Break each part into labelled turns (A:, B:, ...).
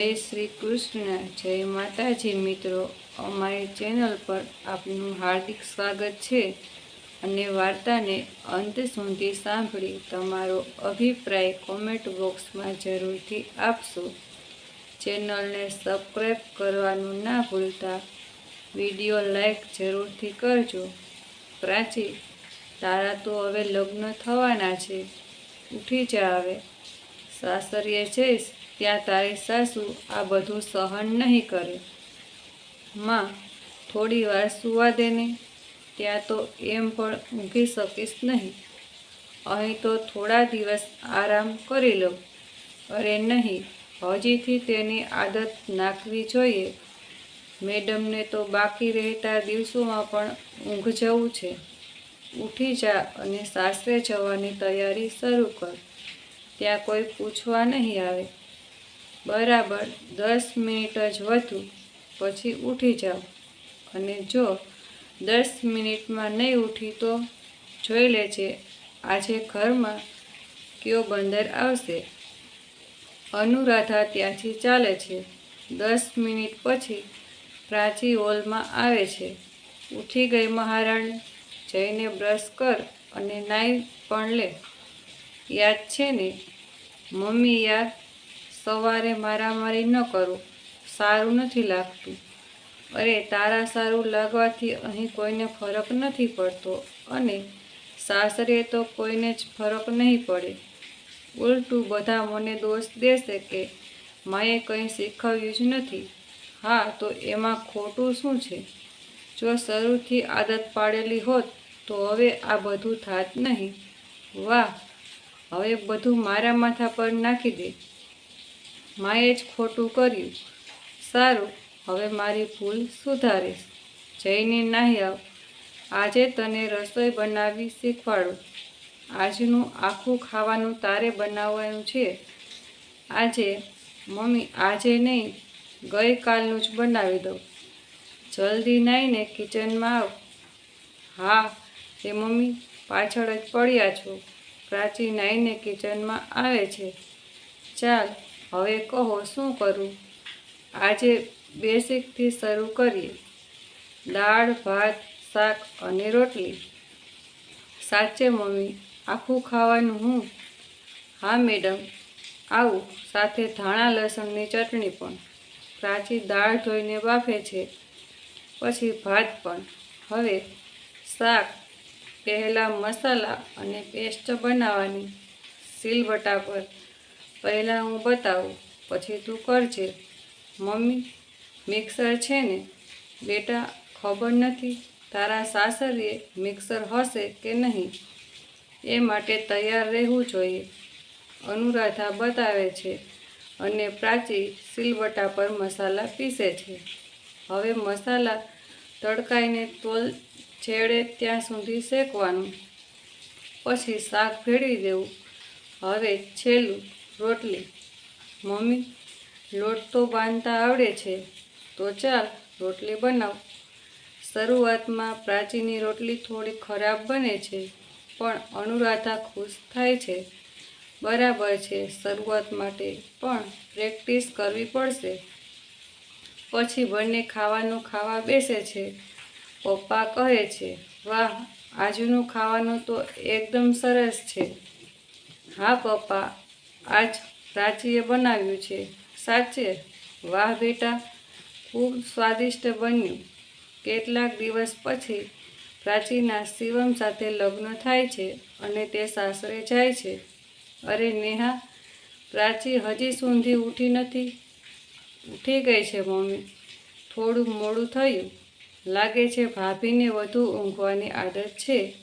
A: જય શ્રી કૃષ્ણ, જય માતાજી મિત્રો. અમારી ચેનલ પર આપનું હાર્દિક સ્વાગત છે અને વાર્તાને અંત સુધી સાંભળી તમારો અભિપ્રાય કોમેન્ટ બોક્સમાં જરૂરથી આપશો. ચેનલને સબસ્ક્રાઈબ કરવાનું ના ભૂલતા, વીડિયો લાઈક જરૂરથી કરજો. પ્રાચી, તારા તો હવે લગ્ન થવાના છે, ઉઠી જા હવે. સાસરીએ જઈશ ત્યાં તારી સાસુ આ બધું સહન નહીં કરે. માં, થોડી વાર સુવા દેને ત્યાં તો એમ પણ ઊંઘી શકીશ નહીં. અહીં તો થોડા દિવસ આરામ કરી લઉં. અરે નહીં, હજીથી તેની આદત નાખવી જોઈએ. મેડમને તો બાકી રહેતા દિવસોમાં પણ ઊંઘ જવું છે. ઉઠી જા અને સાસરે જવાની તૈયારી શરૂ કર. ત્યાં કોઈ પૂછવા નહીં આવે. બરાબર દસ મિનિટ જ વધુ પછી ઉઠી જાઓ. અને જો દસ મિનિટમાં નહીં ઉઠી તો જોઈ લેજે, આજે ઘરમાં કયો બંદર આવશે? અનુરાધા ત્યાંથી ચાલે છે. દસ મિનિટ પછી પ્રાચી હોલમાં આવે છે. ઉઠી ગઈ મહારાણી, જઈને બ્રશ કર અને નાઈ પણ લે. યાદ છે ને? મમ્મી યાર સવારે મારામારી ન કરો. સારું નથી લાગતું. અરે, તારા સારું લાગવાથી અહીં કોઈને ફરક નથી પડતો અને સાસરે તો કોઈને જ ફરક નહીં પડે. ઉલટું બધા મને દોષ દેશે કે માએ કંઈ શીખવ્યું જ નથી. હા, તો એમાં ખોટું શું છે? જો શરૂથી આદત પાડેલી હોત, તો હવે આ બધું થાત નહીં. વાહ, હવે બધું મારા માથા પર નાખી દે. માએ જ ખોટું કર્યું. સારું, હવે મારી ભૂલ સુધારીશ. જઈને નાહી આવ. આજે તને રસોઈ બનાવવી શીખવાડું. આજનું આખું ખાવાનું તારે બનાવવાનું છે. આજે, મમ્મી, આજે નહીં, ગઈકાલનું જ બનાવી દઉં. જલ્દી નાહીને કિચનમાં આવ. હા તે મમ્મી પાછળ જ પડ્યા છો. પ્રાચી નાહીને કિચનમાં આવે છે. ચાલ. હવે કહો, શું કરું? આજે બેસિકથી શરૂ કરીએ. દાળ, ભાત, શાક અને રોટલી. સાચે, મમ્મી, આખું ખાવાનું હું? હા, મેડમ, આવું. સાથે ધાણા, લસણની ચટણી પણ. પ્રાચી દાળ ધોઈને બાફે છે. પછી ભાત પણ. હવે શાક, પહેલાં મસાલા અને પેસ્ટ બનાવવાની. સિલવટા પર પહેલાં હું બતાવું, પછી તું કરજે. મમ્મી, મિક્સર છે ને? બેટા, ખબર નથી તારા સાસરીએ મિક્સર હશે કે નહીં? એ માટે તૈયાર રહેવું જોઈએ. અનુરાધા બતાવે છે અને પ્રાચી સિલવટા પર મસાલા પીસે છે. હવે મસાલા તડકાઈને તોલ છેડે ત્યાં સુધી શેકવાનું. પછી શાક ભેળવી દેવું. હવે છેલ્લું રોટલી. મમ્મી, લોટ તો બાંધતા આવડે છે, તો ચાલ રોટલી બનાવ. શરૂઆતમાં પ્રાચીની રોટલી થોડી ખરાબ બને છે, પણ અનુરાધા ખુશ થાય છે. બરાબર છે, શરૂઆત માટે પણ પ્રેક્ટિસ કરવી પડશે. પછી બંને ખાવાનું ખાવા બેસે છે. પપ્પા કહે છે, વાહ, આજનું ખાવાનું તો એકદમ સરસ છે. હા, પપ્પા આજ પ્રાચીએ બનાવ્યું છે. સાચે? વાહ બેટા, ખૂબ સ્વાદિષ્ટ બન્યું. કેટલાક દિવસ પછી પ્રાચીના શિવમ સાથે લગ્ન થાય છે અને તે સાસરે જાય છે. અરે નેહા, પ્રાચી હજી સુધી ઉઠી નથી? ઉઠી ગઈ છે મમ્મી. થોડું મોડું થયું. લાગે છે ભાભીને વધુ ઊંઘવાની આદત છે.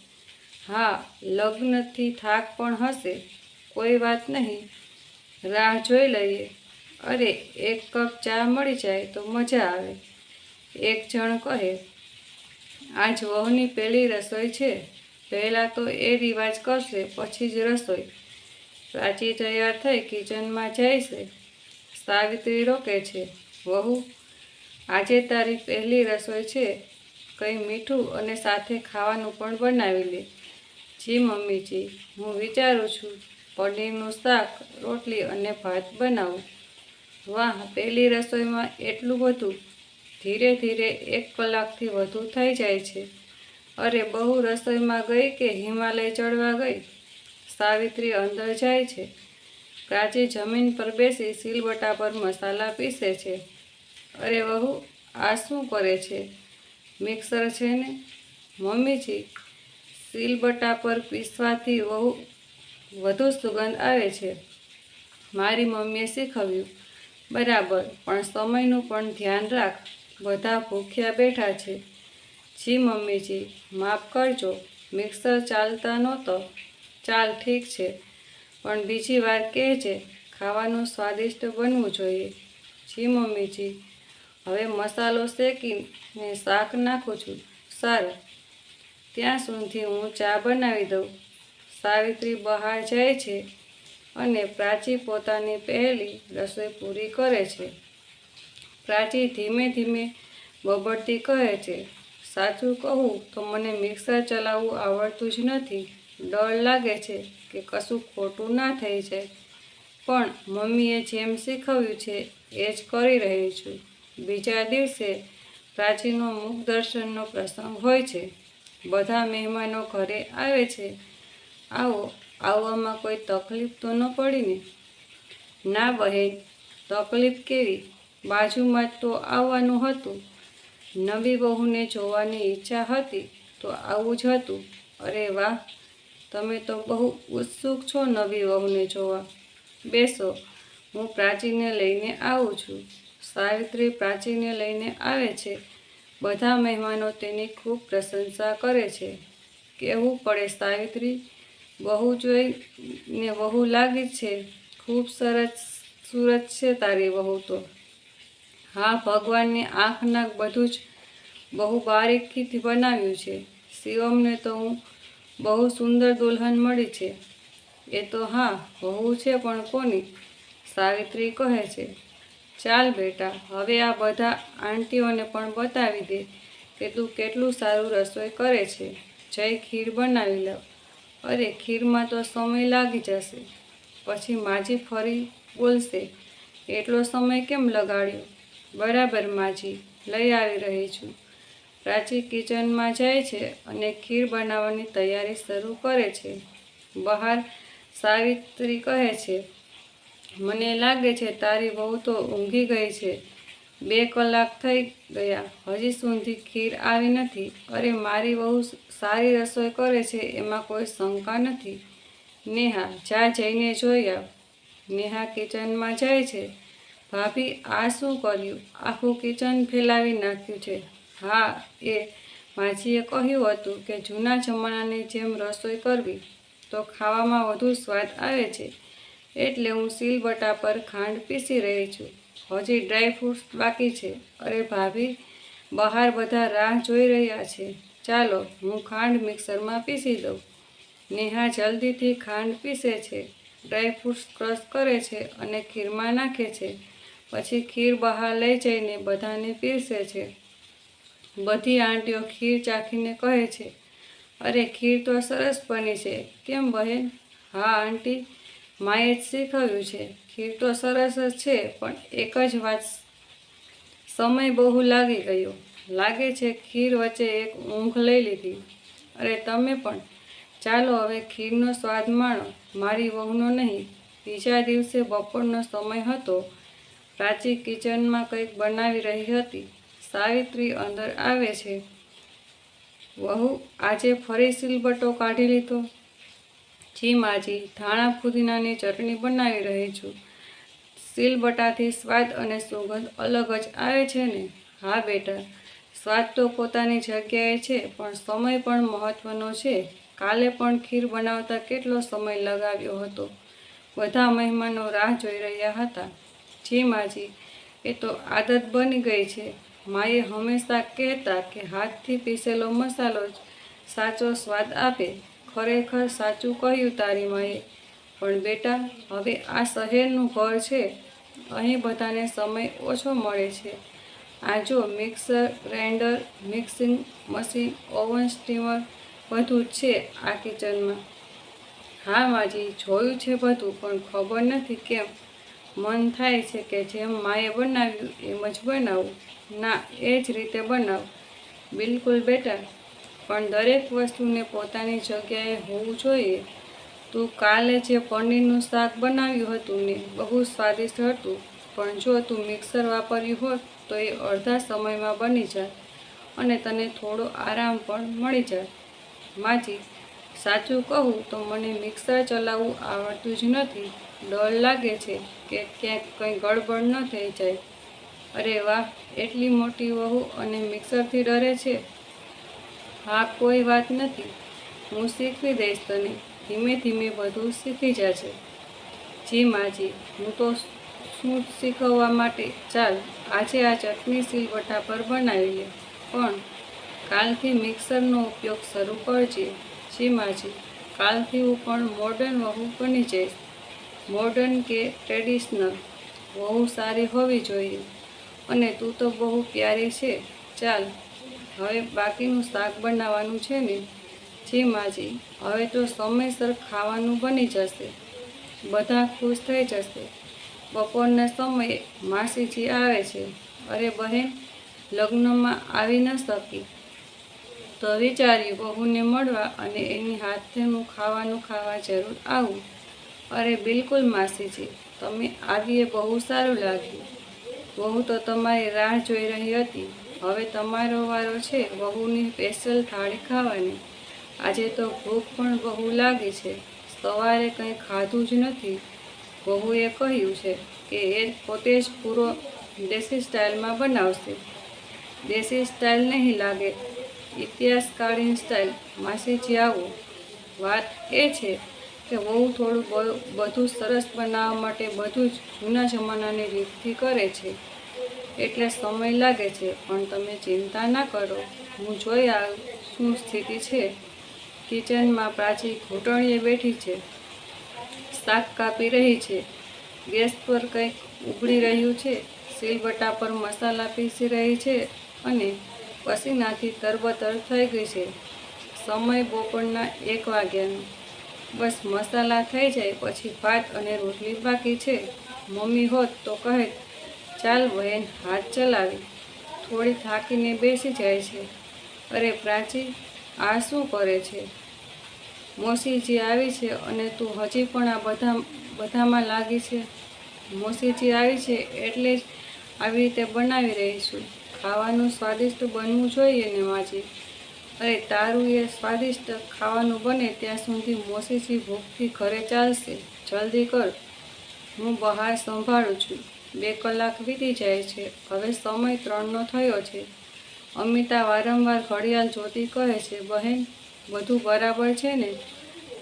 A: હા, લગ્નથી થાક પણ હશે. કોઈ વાત નહીં. રાહ જોઈ લઈએ. અરે, એક કપ ચા મળી જાય તો મજા આવે. એક જણ કહે, આજ વહુની પહેલી રસોઈ છે. પહેલાં તો એ રિવાજ કરશે, પછી જ રસોઈ. પ્રાચી તૈયાર થઈ કિચનમાં છે સાવિત્રી રોકે છે, વહુ, આજે તારી પહેલી રસોઈ છે. કંઈ મીઠું અને સાથે ખાવાનું પણ બનાવી લે. જી, મમ્મીજી, હું વિચારું છું. પનીરનું શાક, રોટલી અને ભાત બનાવું. વાહ, પેલી રસોઈમાં એટલું બધું. ધીરે ધીરે એક કલાકથી વધુ થઈ જાય છે. અરે, બહુ રસોઈમાં ગઈ કે હિમાલય ચડવા ગઈ? સાવિત્રી અંદર જાય છે. પ્રાચી જમીન પર બેસી સિલબટા પર મસાલા પીસે છે. અરે, વહુ, આ શું કરે છે? મિક્સર છે ને? મમ્મીજી, સિલબટા પર પીસવાથી વહુ વધુ સુગંધ આવે છે. મારી મમ્મીએ શીખવ્યું, બરાબર, પણ સમયનું પણ ધ્યાન રાખ. બધા ભૂખ્યા બેઠા છે. જી મમ્મીજી, માફ કરજો, મિક્સર ચાલતા નહોતો. ચાલ, ઠીક છે, પણ બીજી વાર કહેજે, ખાવાનું સ્વાદિષ્ટ બનવું જોઈએ. જી મમ્મીજી, હવે મસાલો શેકીને શાક નાખું છું. સારું. ત્યાં સુધી હું ચા બનાવી દઉં. સાવિત્રી બહાર જાય છે અને પ્રાચી પોતાની પહેલી રસોઈ પૂરી કરે છે. પ્રાચી ધીમે ધીમે બબડતી કહે છે, સાચું કહું તો મને મિક્સર ચલાવવું આવડતું જ નથી. ડર લાગે છે કે કશું ખોટું ના થઈ જાય. પણ મમ્મીએ જેમ શીખવ્યું છે, એ જ કરી રહી છું. બીજા દિવસે પ્રાચીનો મુખ દર્શનનો પ્રસંગ હોય છે. બધા મહેમાનો ઘરે આવે છે આવો, આવવામાં કોઈ તકલીફ તો ન પડી ને? ના બહેન, તકલીફ કેવી? બાજુમાં જ તો આવવાનું હતું. નવી બહુને જોવાની ઈચ્છા હતી તો આવું જ હતું. અરે વાહ, તમે તો બહુ ઉત્સુક છો નવી વહુને જોવા. બેસો, હું પ્રાચીને લઈને આવું છું. સાવિત્રી પ્રાચીને લઈને આવે છે. બધા મહેમાનો તેની ખૂબ પ્રશંસા કરે છે. કહેવું પડે સાવિત્રી બહુ જોઈને બહુ લાગી છે, ખૂબ સરસ સુરત છે તારી બહુ તો. હા, ભગવાનની આંખના બધું જ બહુ બારીકીથી બનાવ્યું છે. શિવમને તો હું બહુ સુંદર દુલ્હન મળી છે. એ તો હા બહુ છે પણ કોની? સાવિત્રી કહે છે, ચાલ બેટા, હવે આ બધા આંટીઓને પણ બતાવી દે કે તું કેટલું સારું રસોઈ કરે છે. જય ખીર બનાવી લઉં અરે, ખીરમાં તો સમય લાગી જશે. પછી માજી ફરી બોલશે, એટલો સમય કેમ લગાડ્યો? બરાબર માજી, લઈ આવી રહી છું. પ્રાચી કિચનમાં જાય છે અને ખીર બનાવવાની તૈયારી શરૂ કરે છે. બહાર સાવિત્રી કહે છે, મને લાગે છે તારી બહુ તો ઊંઘી ગઈ છે. બે કલાક થઈ ગયા. હજી સુધી ખીર આવી નથી. અરે, મારી બહુ સારી રસોઈ કરે છે, એમાં કોઈ શંકા નથી. નેહા જા જઈને જોઈ આવ નેહા કિચનમાં જાય છે. ભાભી, આ શું કર્યું? આખું કિચન ફેલાવી નાખ્યું છે. હા, એ માજીએ કહ્યું હતું કે જૂના જમાનાની જેમ રસોઈ કરવી તો ખાવામાં વધુ સ્વાદ આવે છે. એટલે હું સિલબટા પર ખાંડ પીસી રહી છું. હજી ડ્રાય ફ્રૂટ્સ બાકી છે. અરે ભાભી, બહાર બધા રાહ જોઈ રહ્યા છે. ચાલો, હું ખાંડ મિક્સરમાં પીસી દઉં. નેહા જલ્દીથી ખાંડ પીસે છે. ડ્રાયફ્રૂટ્સ ક્રશ કરે છે અને ખીરમાં નાખે છે. પછી ખીર બહાર લઈ જઈને બધાને પીરસે છે. બધી આંટીઓ ખીર ચાખીને કહે છે, અરે, ખીર તો સરસ બની છે. કેમ બહેન? હા, આંટી, માએ જ શીખવ્યું છે. ખીર તો સરસ જ છે, પણ એક જ વાત સમય બહુ લાગી ગયો. લાગે છે ખીર વચ્ચે એક ઊંઘ લઈ લીધી. અરે તમે પણ. ચાલો હવે ખીરનો સ્વાદ માણો. મારી વહુનો નહીં. બીજા દિવસે બપોરનો સમય હતો. પ્રાચી કિચનમાં કંઈક બનાવી રહી હતી. સાવિત્રી અંદર આવે છે. વહુ, આજે ફરી સિલબટો કાઢી લીધો. જી માજી, ધાણા ફુદીનાની ચટણી બનાવી રહી છું. સિલબટાથી સ્વાદ અને સુગંધ અલગ જ આવે છે ને? હા બેટા. સ્વાદ તો પોતાની જગ્યાએ છે, પણ સમય પણ મહત્ત્વનો છે. કાલે પણ ખીર બનાવતા કેટલો સમય લગાવ્યો હતો. બધા મહેમાનો રાહ જોઈ રહ્યા હતા. જી માજી, એ તો આદત બની ગઈ છે. માએ હંમેશા કહેતા કે હાથથી પીસેલો મસાલો જ સાચો સ્વાદ આપે. ખરેખર સાચું કહ્યું તારી માએ. પણ બેટા, હવે આ શહેરનું ઘર છે. અહીં બધાને સમય ઓછો મળે છે. આ જો mixer, grinder, mixing machine, oven steamer બધું છે આ કિચનમાં. હા માજી, જોયું છે બધું, પણ ખબર નથી કેમ. મન થાય છે કે જેમ માએ બનાવ્યું એમ જ બનાવું. ના, એ જ રીતે બનાવ. બિલકુલ બેટા પણ દરેક વસ્તુને પોતાની જગ્યાએ હોવું જોઈએ. તું કાલે જે પનીરનું શાક બનાવ્યું હતું ને, બહુ સ્વાદિષ્ટ હતું. પણ જો તું મિક્સર વાપર્યું હોત તો એ અડધા સમયમાં બની જાય અને તને થોડો આરામ પણ મળી જાય. માજી, સાચું કહું તો મને મિક્સર ચલાવવું આવડતું જ નથી. ડર લાગે છે કે ક્યાંક કંઈ ગડબડ ન થઈ જાય. અરે વાહ, એટલી મોટી વહુ અને મિક્સરથી ડરે છે? હા, કોઈ વાત નથી. હું શીખવી દઈશ તને. ધીમે ધીમે બધું શીખી જશે જી માજી, હું તો શું શીખવવા માટે ચાલ. આજે આ ચટણી સિલવટા પર બનાવીએ. પણ કાલથી મિક્સરનો ઉપયોગ શરૂ કરજે. જીમાજી કાલથી હું પણ મોડર્ન વહુ બની જઈશ. મોડર્ન કે ટ્રેડિશનલ વહુ સારી હોવી જોઈએ. અને તું તો બહુ પ્યારી છે. ચાલ, હવે બાકીનું શાક બનાવવાનું છે ને? જી માજી હવે તો સમયસર ખાવાનું બની જશે. બધા ખુશ થઈ જશે. બપોરના સમયે માસીજી આવે છે. અરે બહેન, લગ્નમાં આવી ન શકી. તો વિચાર્યું બહુને મળવા અને એની હાથેનું ખાવાનું ખાવા જરૂર આવું. અરે બિલકુલ માસીજી, તમે આવીએ બહુ સારું લાગ્યું. વહુ તો તમારી રાહ જોઈ રહી હતી. હવે તમારો વારો છે વહુની સ્પેશિયલ થાળી ખાવાની. આજે તો ભૂખ પણ બહુ લાગી છે. સવારે કંઈ ખાધું જ નથી. વહુએ કહ્યું છે કે એ પોતે જ પૂરો દેશી સ્ટાઇલમાં બનાવશે. દેશી સ્ટાઇલ નહીં લાગે. ઇતિહાસકાળીન સ્ટાઇલ. માસીજી આવો. વાત એ છે કે વહુ થોડું બધું સરસ બનાવવા માટે બધું જ જૂના જમાનાની રીતથી કરે છે. એટલે સમય લાગે છે, પણ તમે ચિંતા ના કરો. હું જોઈ આવું, શું સ્થિતિ છે? કિચનમાં પ્રાચી ઘૂંટણીએ બેઠી છે. શાક કાપી રહી છે. ગેસ પર કંઈક ઉગળી રહ્યું છે. સિલબટ્ટા પર મસાલા પીસી રહી છે અને પસીનાથી તરબતર થઈ ગઈ છે. સમય બપોરના એક વાગ્યાનો બસ મસાલા થઈ જાય પછી ભાત અને રોટલી બાકી છે. મમ્મી હોત તો કહે, ચાલ બહેન, હાથ ચલાવી. થોડી થાકીને બેસી જાય છે. અરે પ્રાચી, આ શું કરે છે? મોસીજી આવી છે અને તું હજી પણ આ બધા, બધામાં લાગી છે. મોસીજી આવી છે એટલે જ આવી રીતે બનાવી રહી છું ખાવાનું સ્વાદિષ્ટ બનવું જોઈએ ને માજી. અરે તારું એ સ્વાદિષ્ટ ખાવાનું બને ત્યાં સુધી મોસીજી ભૂખથી ઘરે ચાલશે. જલ્દી કર. હું બહાર સંભાળું છું. બે કલાક વીતી જાય છે. હવે સમય ત્રણનો થયો છે. અમિતા વારંવાર ઘડિયાળ જોતી કહે છે, બહેન બધું બરાબર છે ને?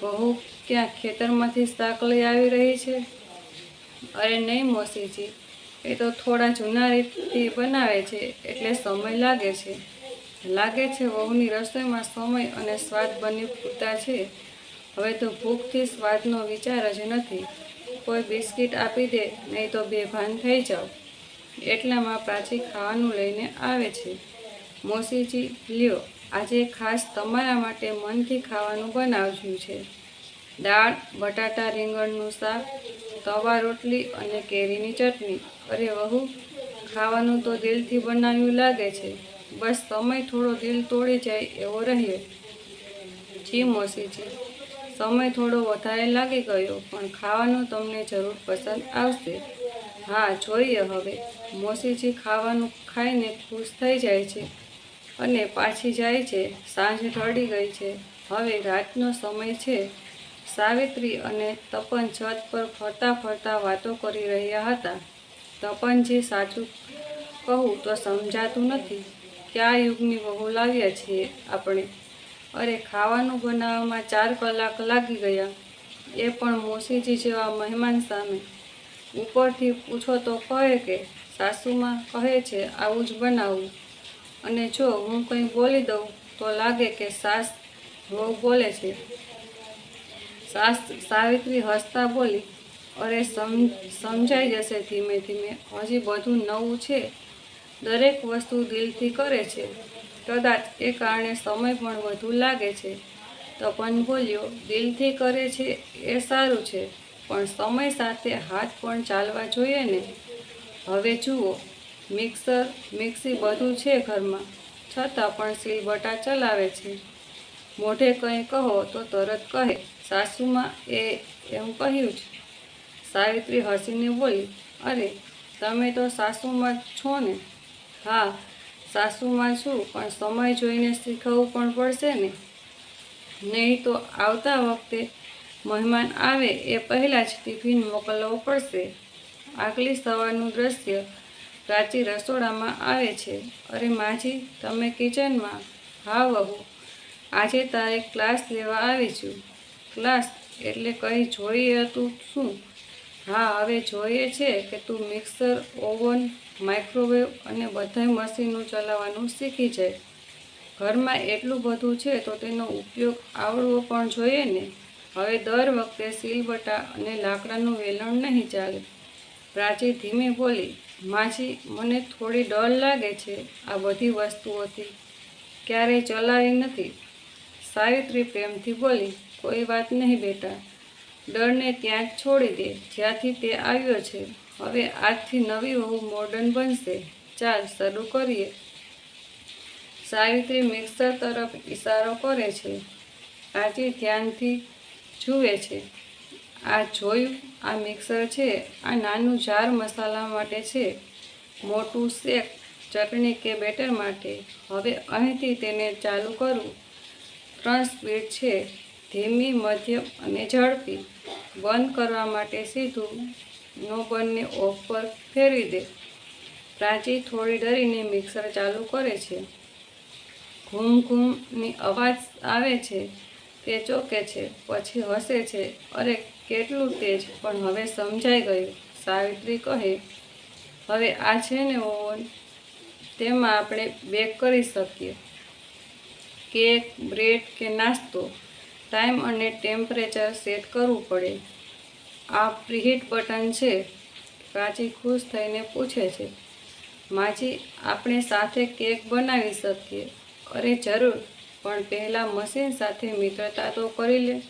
A: બહુ ક્યાં ખેતરમાંથી શાક લઈ આવી રહી છે? અરે નહીં મોસીજી એ તો થોડા જૂના રીતથી બનાવે છે, એટલે સમય લાગે છે. લાગે છે વહુની રસોઈમાં સમય અને સ્વાદ બંને પૂરતા છે. હવે તો ભૂખથી સ્વાદનો વિચાર જ નથી. કોઈ બિસ્કિટ આપી દે, નહીં તો બેભાન થઈ જાઓ. એટલામાં પ્રાચી ખાવાનું લઈને આવે છે. મોસીજી લ્યો. આજે ખાસ તમારા માટે મનથી ખાવાનું બનાવ્યું છે. દાળ, બટાટા, રીંગણનું શાક, તવા, રોટલી અને કેરીની ચટણી. અરે વહુ, ખાવાનું તો દિલથી બનાવ્યું લાગે છે. બસ સમય થોડો દિલ તોડી જાય એવો રહ્યો જી છે. સમય થોડો વધારે લાગી ગયો, પણ ખાવાનું તમને જરૂર પસંદ આવશે. હા, જોઈએ હવે. મોસીજી ખાવાનું ખાઈને ખુશ થઈ જાય છે. અને પાછી જાય છે. સાંજ ઢળી ગઈ છે. હવે રાતનો સમય છે. સાવિત્રી અને તપન છત પર ફરતા ફરતા વાતો કરી રહ્યા હતા. તપનજી સાચું કહું તો સમજાતું નથી. કયા યુગની વહુ લાવ્યા છીએ આપણે? અરે ખાવાનું બનાવવામાં ચાર કલાક લાગી ગયા. એ પણ મોસીજી જેવા મહેમાન સામે. ઉપરથી પૂછો તો કહે કે, સાસુમાં કહે છે આવું જ બનાવવું. અને જો હું કંઈ બોલી દઉં, તો લાગે કે સાસ વહુ બોલે છે. સાસ સાવિત્રી હસતા બોલી, અરે, સમ, સમજાઈ જશે ધીમે ધીમે. હજી બધું નવું છે. દરેક વસ્તુ દિલથી કરે છે. કદાચ એ કારણે સમય પણ વધુ લાગે છે. તપન બોલ્યો, દિલથી કરે છે એ સારું છે, પણ સમય સાથે હાથ પણ ચાલવા જોઈએ ને. હવે જુઓ. મિક્સર, મિક્સી બધું છે ઘરમાં. છતાં પણ સિલબટા ચલાવે છે. મોઢે કંઈ કહો તો તરત કહે, સાસુમાં એ એમ કહ્યું છે. સાવિત્રી હસીને બોલી, અરે, તમે તો સાસુમાં છો ને? હા, સાસુમાં છું, પણ સમય જોઈને શીખવવું પણ પડશે ને. નહીં તો આવતા વખતે મહેમાન આવે એ પહેલાં જ ટિફિન મોકલવો પડશે. આગલી સવારનું દ્રશ્ય પ્રાચી રસોડામાં આવે છે. અરે માજી, તમે કિચનમાં? હા વહુ, આજે તારે ક્લાસ લેવા આવી છું ક્લાસ એટલે કંઈ જોઈએ હતું શું? હા, હવે જોઈએ છે કે તું મિક્સર, ઓવન, માઇક્રોવેવ અને બધાય મશીનો ચલાવવાનું શીખી જાય. ઘરમાં એટલું બધું છે તો તેનો ઉપયોગ આવડવો પણ જોઈએ ને. હવે દર વખતે સિલબટા અને લાકડાનું વેલણ નહીં ચાલે. પ્રાચી ધીમે બોલી માજી મને થોડી ડર લાગે છે આ બધી વસ્તુઓથી. ક્યારેય ચલાવી નથી. સાવિત્રી પ્રેમથી બોલી, કોઈ વાત નહીં બેટા. ડરને ત્યાં જ છોડી દે. જ્યાંથી તે આવ્યો છે. હવે આજથી નવી વહુ મોડર્ન બનશે. ચાલ, શરૂ કરીએ. સાવિત્રી મિક્સર તરફ ઇશારો કરે છે. આજે ધ્યાનથી જુએ છે. આ જોયું આ મિક્સર છે, આ નાનું જાર મસાલા માટે છે, મોટું શેક, ચટણી કે બેટર માટે. હવે અહીંથી તેને ચાલુ કરવું ત્રણ સ્પીડ છે, ધીમી, મધ્યમ અને ઝડપી. બંધ કરવા માટે સીધું નો બંને ઓફ પર ફેરવી દે. પ્રાચી થોડી ડરીને મિક્સર ચાલુ કરે છે. ઘૂમ ઘૂમની અવાજ આવે છે, તે ચોકે છે, પછી હસે છે. અરે કેટલું તેજ, પણ હવે સમજાઈ ગયું. સાવિત્રી કહે, હવે આ છે ને ઓવન તેમાં આપણે બેક કરી શકીએ. કેક, બ્રેડ કે નાસ્તો. ટાઈમ અને ટેમ્પરેચર સેટ કરવું પડે. આ પ્રીહીટ બટન છે. પ્રાચી ખુશ થઈને પૂછે છે, માજી, આપણે સાથે કેક બનાવી શકીએ? અરે, જરૂર, પણ પહેલાં મશીન સાથે મિત્રતા તો કરી લે.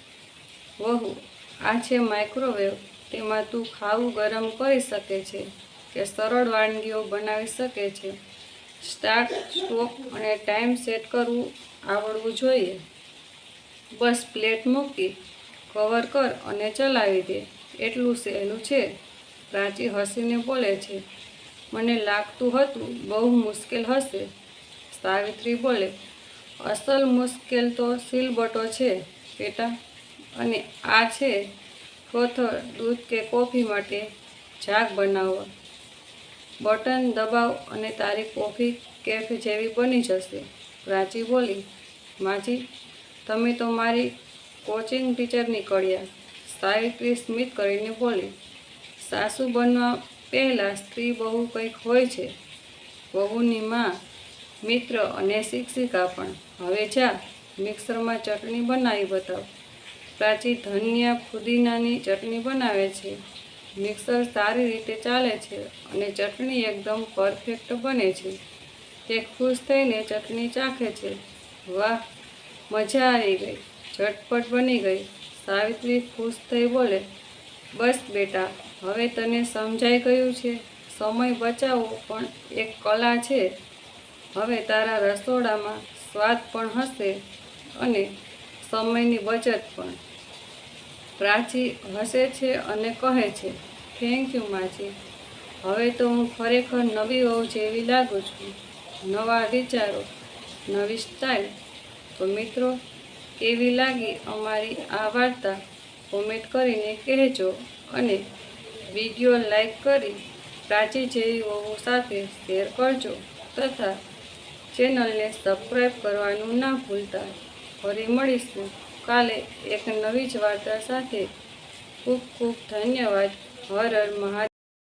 A: વહુ આ છે માઇક્રોવેવ તેમાં તું ખાવું ગરમ કરી શકે છે કે સરળ વાનગીઓ બનાવી શકે છે. સ્ટાર્ટ સ્ટોપ અને ટાઈમ સેટ કરવું આવડવું જોઈએ. બસ પ્લેટ મૂકી કવર કર અને ચલાવી દે. એટલું સહેલું છે. પ્રાચી હસીને બોલે છે. મને લાગતું હતું બહુ મુશ્કેલ હશે. સાવિત્રી બોલે, અસલ મુશ્કેલ તો સિલબટો છે, બેટા. અને આ છે કોથળ, દૂધ કે કોફી માટે જાગ બનાવવા. બટન દબાવ અને તારી કોફી કેફે જેવી બની જશે. પ્રાચી બોલી, માજી, તમે તો મારી કોચિંગ ટીચર નીકળ્યા. સાવિત્રી સ્મિત કરીને બોલી, સાસુ બનવા પહેલાં સ્ત્રી બહુ કંઈક હોય છે. વહુની માં, મિત્ર અને શિક્ષિકા પણ. હવે જા, મિક્સરમાં ચટણી બનાવી બતાવ. પ્રાચી ધનિયા ફુદીનાની ચટણી બનાવે છે. મિક્સર સારી રીતે ચાલે છે અને ચટણી એકદમ પરફેક્ટ બને છે. તે ખુશ થઈને ચટણી ચાખે છે. વાહ, મજા આવી ગઈ, ઝટપટ બની ગઈ. સાવિત્રી ખુશ થઈ બોલે, બસ બેટા, હવે તને સમજાઈ ગયું છે. સમય બચાવવો પણ એક કલા છે. હવે તારા રસોડામાં સ્વાદ પણ હશે અને સમયની બચત પણ. પ્રાચી હસે છે અને કહે છે થેન્ક યુ માજી. હવે તો હું ખરેખર નવી વહુ જેવી લાગુ છું. નવા વિચારો, નવી સ્ટાઇલ તો મિત્રો કેવી લાગી અમારી આ વાર્તા. કોમેન્ટ કરીને કહેજો અને વીડિયો લાઈક કરી પ્રાચી જેવી વહુ સાથે શેર કરજો તથા ચેનલને સબસ્ક્રાઈબ કરવાનું ના ભૂલતા. ફરી મળીશું. કાલે એક નવી જ વાર્તા સાથે ખૂબ ખૂબ ધન્યવાદ. હર હર મહાદેવ.